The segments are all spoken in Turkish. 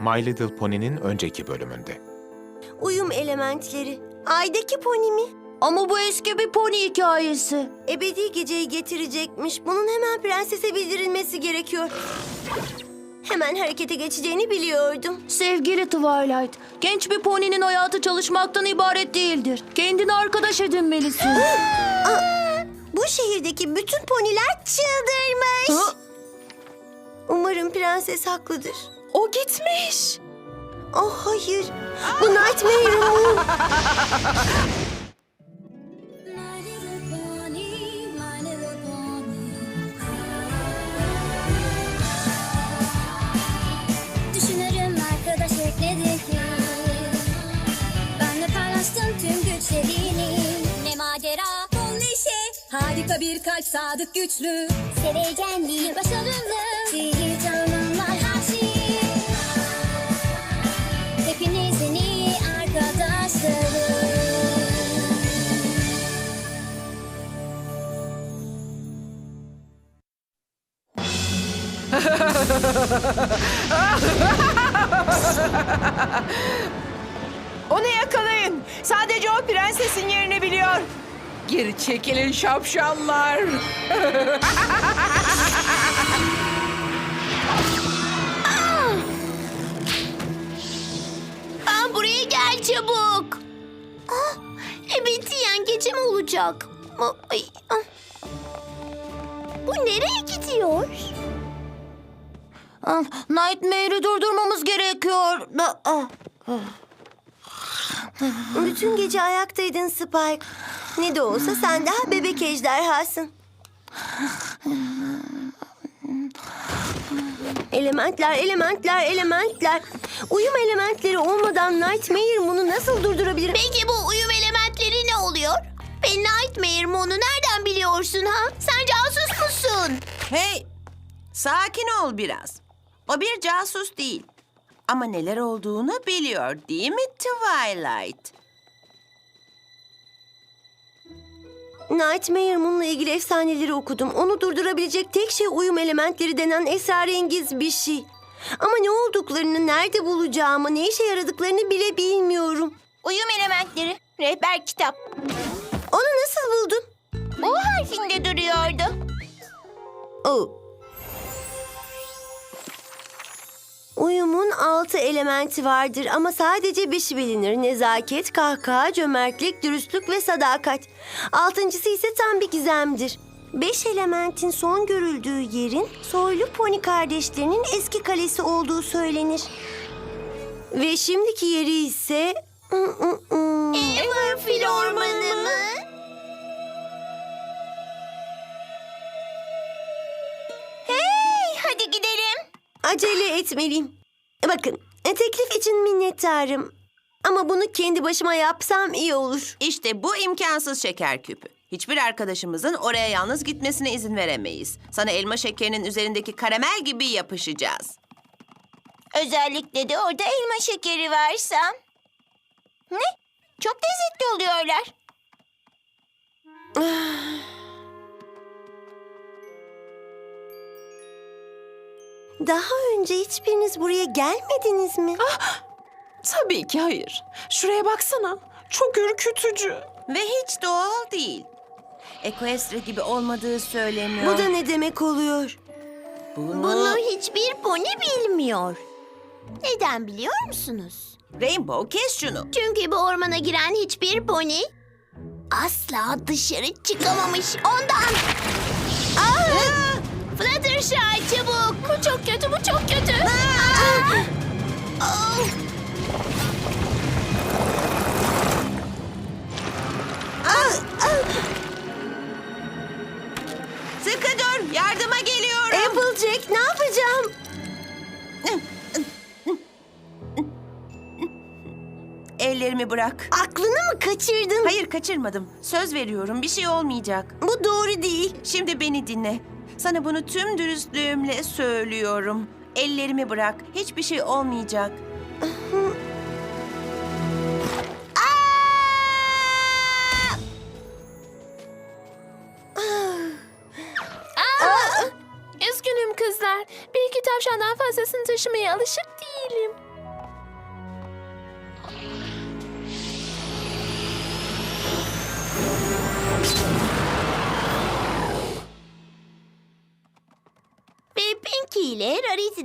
My Little Pony'nin önceki bölümünde. Uyum elementleri. Aydaki pony mi? Ama bu eski bir pony hikayesi. Ebedi geceyi getirecekmiş. Bunun hemen prensese bildirilmesi gerekiyor. Hemen harekete geçeceğini biliyordum. Sevgili Twilight, genç bir poninin hayatı çalışmaktan ibaret değildir. Kendine arkadaş edinmelisin. Bu şehirdeki bütün poniler çıldırmış. Umarım prenses haklıdır. O gitmiş. Oh hayır. Bu Nightmare Moon. My little pony, my little pony. Düşünürüm. Harika bir kalp, sadık güçlü. Seveceğim başarılı. Sihir Onu yakalayın. Sadece o prensesin yerini biliyor. Geri çekilin şapşallar. Aa, buraya gel çabuk. Ah, ebediyen gece mi olacak? Ay, ah. Bu nereye gidiyor? Ah, Nightmare'i durdurmamız gerekiyor. Ah, ah. Bütün gece ayaktaydın Spike. Ne de olsa sen daha bebek ejderhasın. Elementler, elementler, elementler. Uyum elementleri olmadan Nightmare Moon'u nasıl durdurabilirim? Peki bu uyum elementleri ne oluyor? Ve Nightmare Moon'u nereden biliyorsun ha? Sen casus musun? Hey, sakin ol biraz. O bir casus değil. Ama neler olduğunu biliyor değil mi Twilight? Nightmare Moon'la ilgili efsaneleri okudum. Onu durdurabilecek tek şey uyum elementleri denen esrarengiz bir şey. Ama ne olduklarını, nerede bulacağımı, ne işe yaradıklarını bile bilmiyorum. Uyum elementleri. Rehber kitap. Onu nasıl buldun? O harfinde duruyordu. Oh. Uyumun altı elementi vardır ama sadece beşi bilinir. Nezaket, kahkaha, cömertlik, dürüstlük ve sadakat. Altıncısı ise tam bir gizemdir. Beş elementin son görüldüğü yerin soylu pony kardeşlerinin eski kalesi olduğu söylenir. Ve şimdiki yeri ise... Everfil ormanı mı? Acele etmeliyim. Bakın, teklif için minnettarım. Ama bunu kendi başıma yapsam iyi olur. İşte bu imkansız şeker küpü. Hiçbir arkadaşımızın oraya yalnız gitmesine izin veremeyiz. Sana elma şekerinin üzerindeki karamel gibi yapışacağız. Özellikle de orada elma şekeri versem. Ne? Çok lezzetli oluyorlar. Daha önce hiçbiriniz buraya gelmediniz mi? Tabii ki hayır. Şuraya baksana. Çok ürkütücü. Ve hiç doğal değil. Equestria gibi olmadığı söyleniyor. Bu da ne demek oluyor? Bunu, Bunu hiçbir pony bilmiyor. Neden biliyor musunuz? Rainbow kes şunu. Çünkü bu ormana giren hiçbir pony asla dışarı çıkamamış ondan. Aa! Fluttershy çabuk. Bu çok kötü, bu çok kötü. Aa! Aa! Sıkı dur, yardıma geliyorum. Applejack ne yapacağım? Ellerimi bırak. Aklını mı kaçırdın? Hayır kaçırmadım. Söz veriyorum bir şey olmayacak. Bu doğru değil. Şimdi beni dinle. Sana bunu tüm dürüstlüğümle söylüyorum. Ellerimi bırak. Hiçbir şey olmayacak. Üzgünüm kızlar. Bir iki tavşandan fazlasını taşımaya alışık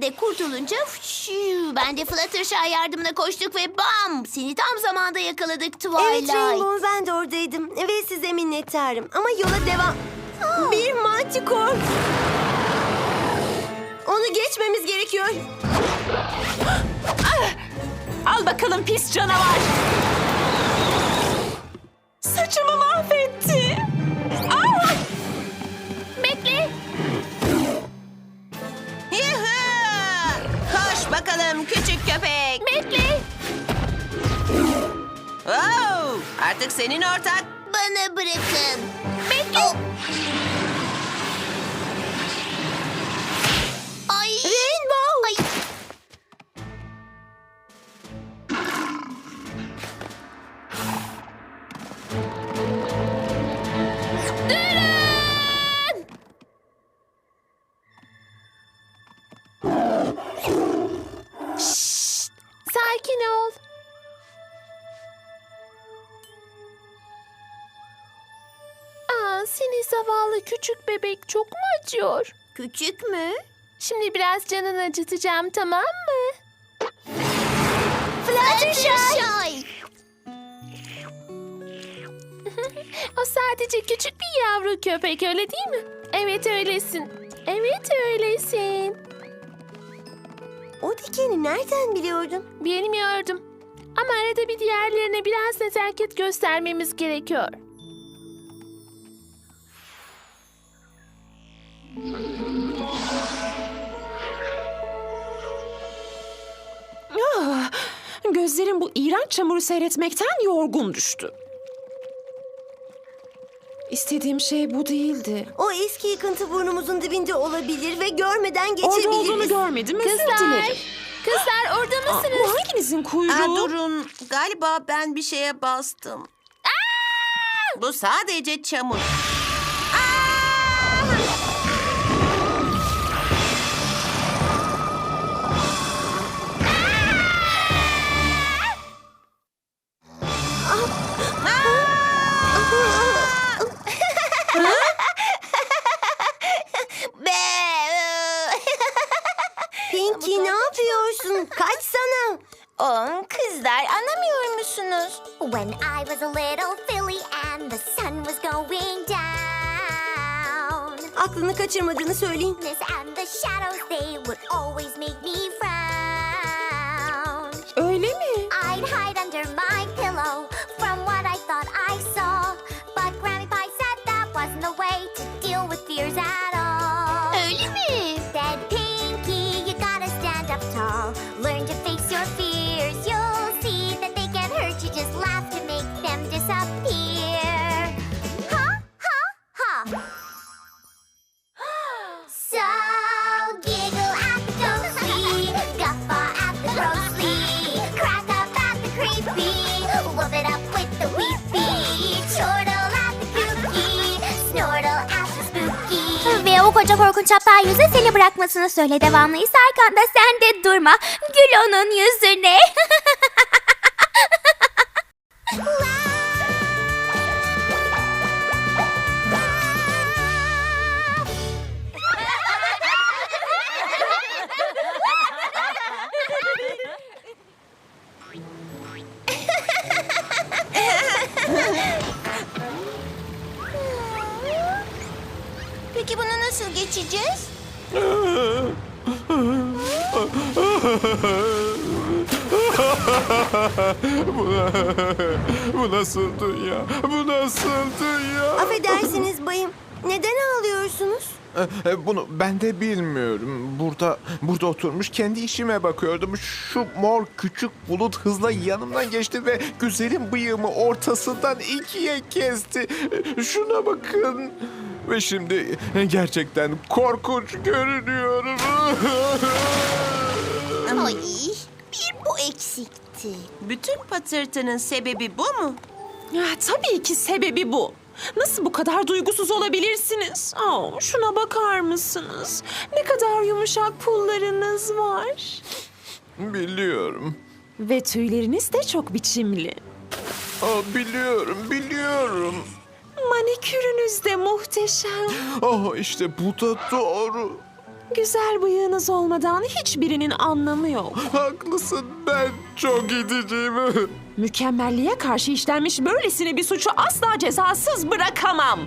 de kurtulunca ben de Fluttershy yardımına koştuk ve bam! Seni tam zamanda yakaladık Twilight. Evet Rainbow ben de oradaydım ve size minnettarım. Ama yola devam... Bir mantikor. Onu geçmemiz gerekiyor. Al bakalım pis canavar. Saçımı mahvetti. Bakalım küçük köpek. Bekle. Oo, artık senin ortak. Bana bırakın. Bekle. Ay. Küçük bebek çok mu acıyor? Küçük mü? Şimdi biraz canını acıtacağım tamam mı? Fluttershy. O sadece küçük bir yavru köpek öyle değil mi? Evet öylesin. Evet öylesin. O dikeni nereden biliyordun? Bilmiyordum. Ama arada bir diğerlerine biraz nezaket göstermemiz gerekiyor. Bu iğrenç çamuru seyretmekten yorgun düştü. İstediğim şey bu değildi. O eski yıkıntı burnumuzun dibinde olabilir ve görmeden Orada olduğunu geçebiliriz. görmedim. Özür Kızlar, dilerim. kızlar orada Aa, mısınız? bu hanginizin kuyruğu? Aa, durun. Galiba ben bir şeye bastım. Bu sadece çamur. Kaçırmadığını aptal yüzü seni bırakmasını söyle devamlıysa arkanda sen de durma. Gül onun yüzüne. Bu nasıl dünya? Bu nasıl dünya? Affedersiniz bayım. Neden ağlıyorsunuz? E, e, Bunu ben de bilmiyorum. Burada burada oturmuş kendi işime bakıyordum. Şu mor küçük bulut hızla yanımdan geçti ve güzelim bıyığımı ortasından ikiye kesti. E, Şuna bakın. Ve şimdi gerçekten korkunç görünüyorum. Ay, bir bu eksikti. Bütün patırtının sebebi bu mu? Ya, tabii ki sebebi bu. Nasıl bu kadar duygusuz olabilirsiniz? Aa, şuna bakar mısınız? Ne kadar yumuşak pullarınız var. biliyorum. Ve tüyleriniz de çok biçimli. Aa, biliyorum, biliyorum. Manikürünüz de muhteşem. Oh işte bu da doğru. Güzel bıyığınız olmadan hiçbirinin anlamı yok. Haklısın ben çok gideceğim. Mükemmelliğe karşı işlenmiş böylesine bir suçu asla cezasız bırakamam.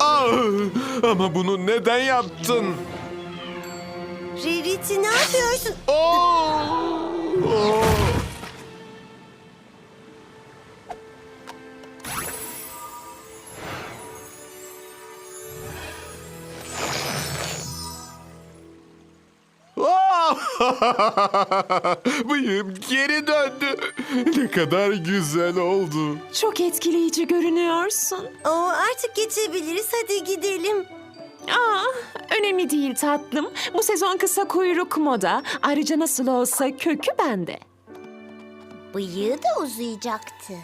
Ah, ama bunu neden yaptın? Rarity ne yapıyorsun? Oh! Oh! Ah! Bıyığım geri döndü. Ne kadar güzel oldu. Çok etkileyici görünüyorsun. Oo, artık geçebiliriz. Hadi gidelim. Aa, önemli değil tatlım. Bu sezon kısa kuyruk moda. Ayrıca nasıl olsa kökü bende. Bıyığı da uzayacaktı.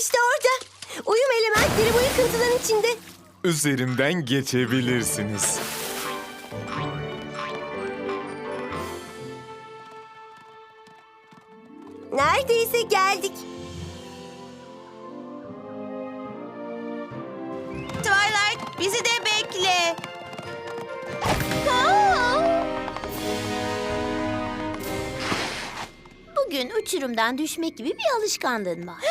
İşte orada. Uyum elementleri bu yıkıntıların içinde. Üzerimden geçebilirsiniz. Neredeyse geldik. Twilight bizi de bekle. Bugün uçurumdan düşmek gibi bir alışkanlığın var.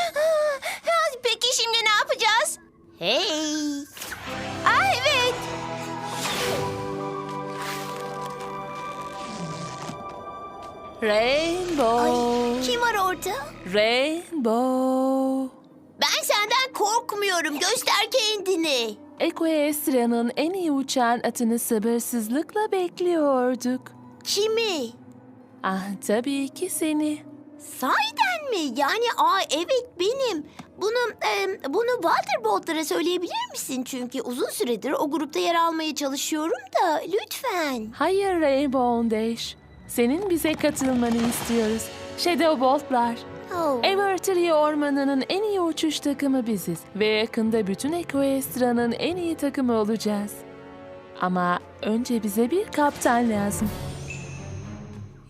Peki şimdi ne yapacağız? Hey! Rainbow, Kim var orada? Rainbow. Ben senden korkmuyorum. Göster kendini. Equestria'nın en iyi uçan atını sabırsızlıkla bekliyorduk. Kimi? Ah tabii ki seni. Sahiden mi? Yani aa evet benim. Bunu e, bunu Waterbolt'lara söyleyebilir misin? Çünkü uzun süredir o grupta yer almaya çalışıyorum da lütfen. Hayır Rainbow Dash. Senin bize katılmanı istiyoruz. Shadow Bolt'lar. Oh. Evertree Ormanı'nın en iyi uçuş takımı biziz. Ve yakında bütün Equestria'nın en iyi takımı olacağız. Ama önce bize bir kaptan lazım.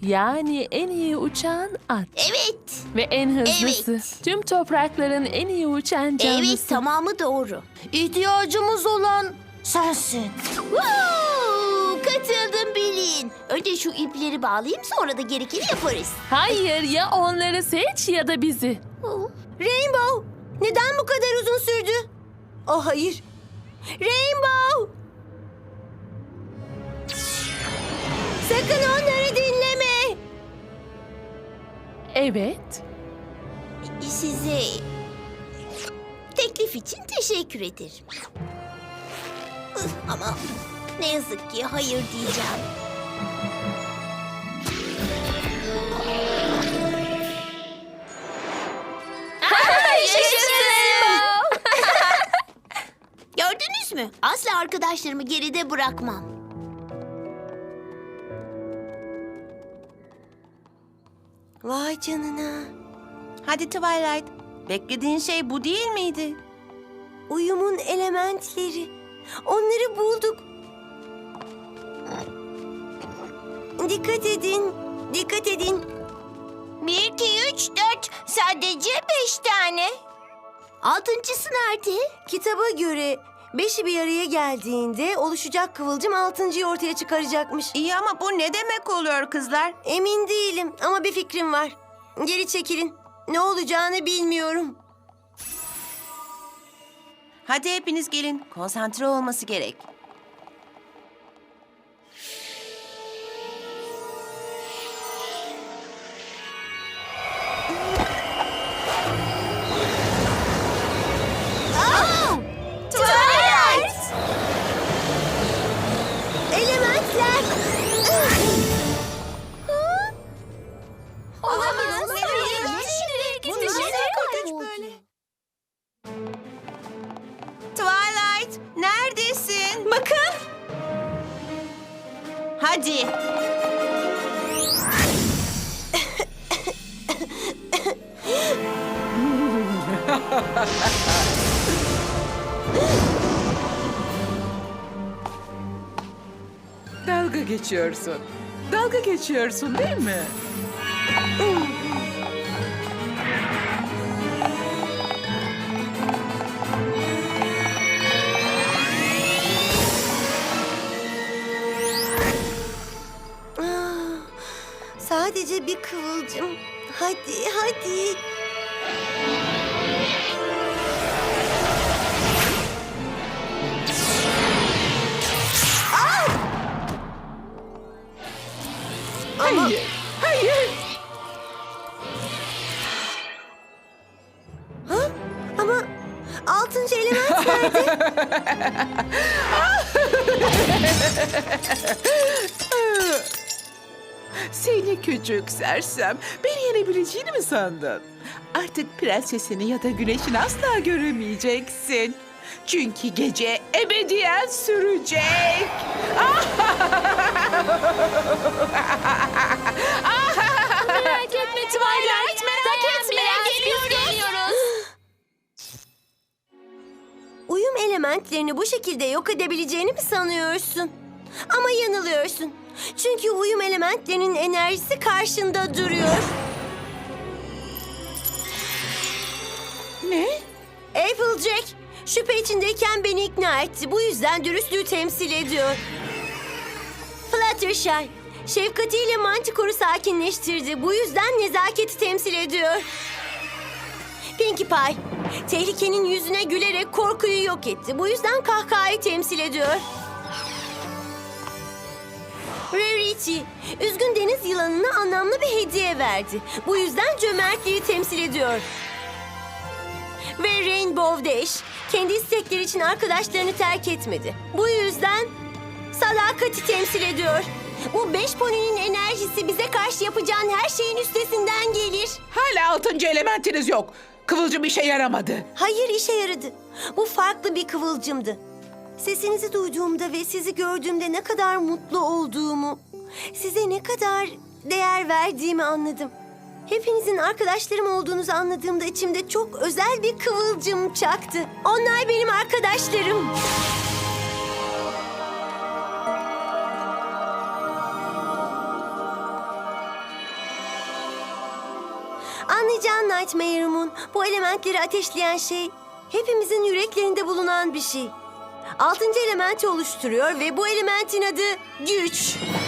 Yani en iyi uçan at. Evet. Ve en hızlısı. Evet. Tüm toprakların en iyi uçan canlısı. Evet tamamı doğru. İhtiyacımız olan sensin. Woo! Katıldım bilin. Önce şu ipleri bağlayayım sonra da gerekeni yaparız. Hayır ya onları seç ya da bizi. Rainbow, neden bu kadar uzun sürdü? Oh hayır. Rainbow! Sakın onları dinleme. Evet. Size teklif için teşekkür ederim. Ama ne yazık ki hayır diyeceğim. Gördünüz mü? Asla arkadaşlarımı geride bırakmam. Vay canına. Hadi Twilight. Beklediğin şey bu değil miydi? Uyumun elementleri. Onları bulduk. Dikkat edin. Dikkat edin. Bir, iki, üç, dört. Sadece beş tane. Altıncısı nerede? Kitaba göre beşi bir araya geldiğinde oluşacak kıvılcım altıncıyı ortaya çıkaracakmış. İyi ama bu ne demek oluyor kızlar? Emin değilim ama bir fikrim var. Geri çekilin. Ne olacağını bilmiyorum. Hadi hepiniz gelin. Konsantre olması gerek. geçiyorsun. Dalga geçiyorsun değil mi? Ah, sadece bir kıvılcım. Hadi, hadi. Hayır, hayır. Ama altıncı element nerede? Seni küçük sersem, beni yenebileceğini mi sandın? Artık prensesini ya da güneşini asla göremeyeceksin. Çünkü gece ebediyen sürecek. Merak etme Twilight, merak etme. Geliyoruz. Uyum elementlerini bu şekilde yok edebileceğini mi sanıyorsun? Ama yanılıyorsun. Çünkü uyum elementlerinin enerjisi karşında duruyor. Ne? Applejack şüphe içindeyken beni ikna etti. Bu yüzden dürüstlüğü temsil ediyor. Fluttershy şefkatiyle Manticore'u sakinleştirdi. Bu yüzden nezaketi temsil ediyor. Pinkie Pie tehlikenin yüzüne gülerek korkuyu yok etti. Bu yüzden kahkahayı temsil ediyor. Rarity, üzgün deniz yılanına anlamlı bir hediye verdi. Bu yüzden cömertliği temsil ediyor. Ve Rainbow Dash kendi istekleri için arkadaşlarını terk etmedi. Bu yüzden sadakati temsil ediyor. Bu beş poninin enerjisi bize karşı yapacağın her şeyin üstesinden gelir. Hala altıncı elementiniz yok. Kıvılcım işe yaramadı. Hayır işe yaradı. Bu farklı bir kıvılcımdı. Sesinizi duyduğumda ve sizi gördüğümde ne kadar mutlu olduğumu, size ne kadar değer verdiğimi anladım. Hepinizin arkadaşlarım olduğunuzu anladığımda içimde çok özel bir kıvılcım çaktı. Onlar benim arkadaşlarım. Anlayacağın Nightmare Moon, bu elementleri ateşleyen şey hepimizin yüreklerinde bulunan bir şey. Altıncı elementi oluşturuyor ve bu elementin adı güç. Hayır!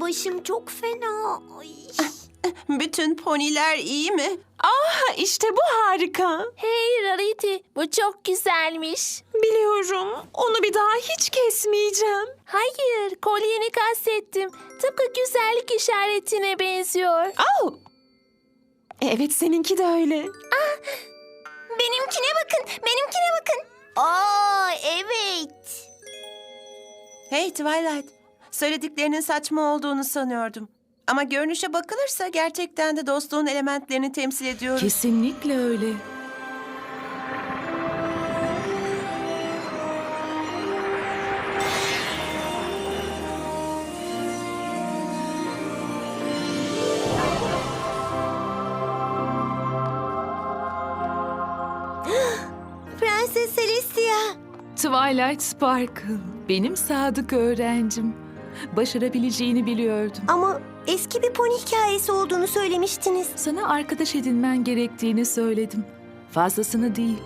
Başım çok fena. Ay. Bütün poniler iyi mi? Ah işte bu harika. Hey Rarity, bu çok güzelmiş. Biliyorum. Onu bir daha hiç kesmeyeceğim. Hayır, kolyeni kastettim. Tıpkı güzellik işaretine benziyor. Oh. Evet seninki de öyle. Benimkine bakın, benimkine bakın. Aa, evet. Hey Twilight, söylediklerinin saçma olduğunu sanıyordum. Ama görünüşe bakılırsa gerçekten de dostluğun elementlerini temsil ediyoruz. Kesinlikle öyle. Prenses Celestia. Twilight Sparkle, benim sadık öğrencim. Başarabileceğini biliyordum. Ama eski bir pony hikayesi olduğunu söylemiştiniz. Sana arkadaş edinmen gerektiğini söyledim. Fazlasını değil.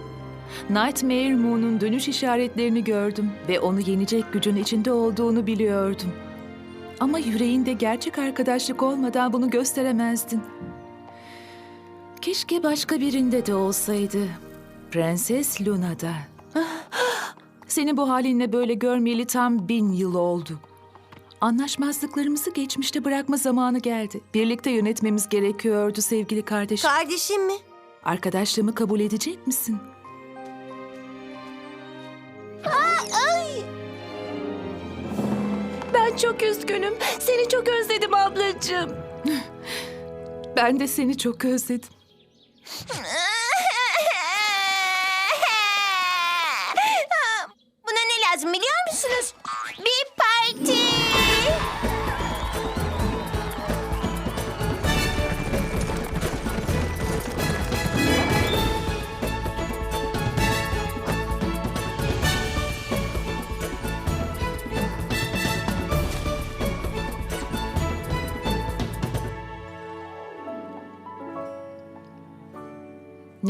Nightmare Moon'un dönüş işaretlerini gördüm ve onu yenecek gücün içinde olduğunu biliyordum. Ama yüreğinde gerçek arkadaşlık olmadan bunu gösteremezdin. Keşke başka birinde de olsaydı. Prenses Luna'da. Seni bu halinle böyle görmeyeli tam bin yıl oldu. Anlaşmazlıklarımızı geçmişte bırakma zamanı geldi. Birlikte yönetmemiz gerekiyordu sevgili kardeşim. Kardeşim mi? Arkadaşlığımı kabul edecek misin? Ben çok üzgünüm. Seni çok özledim ablacığım. Ben de seni çok özledim. Buna ne lazım biliyor musunuz?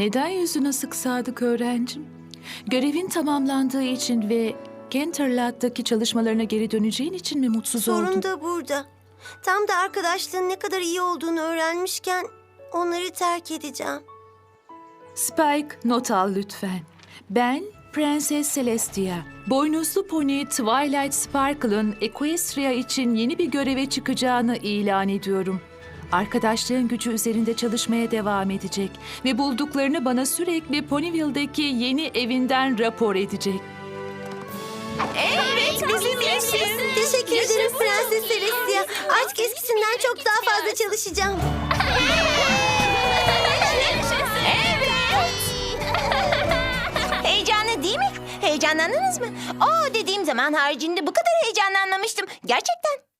Neden yüzün asık Sadık öğrencim? Görevin tamamlandığı için ve Canterlot'taki çalışmalarına geri döneceğin için mi mutsuz oldun? Sorun da burada. Tam da arkadaşlığın ne kadar iyi olduğunu öğrenmişken onları terk edeceğim. Spike not al lütfen. Ben Prenses Celestia. Boynuzlu pony Twilight Sparkle'ın Equestria için yeni bir göreve çıkacağını ilan ediyorum. Arkadaşlığın gücü üzerinde çalışmaya devam edecek ve bulduklarını bana sürekli Ponyville'deki yeni evinden rapor edecek. Evet, bizim yaşasın. Teşekkür ederim Prenses Celestia. Artık eskisinden çok daha fazla çalışacağım. Heyecanlı değil mi? Heyecanlandınız mı? Oo dediğim zaman haricinde bu kadar heyecanlanmamıştım. Gerçekten.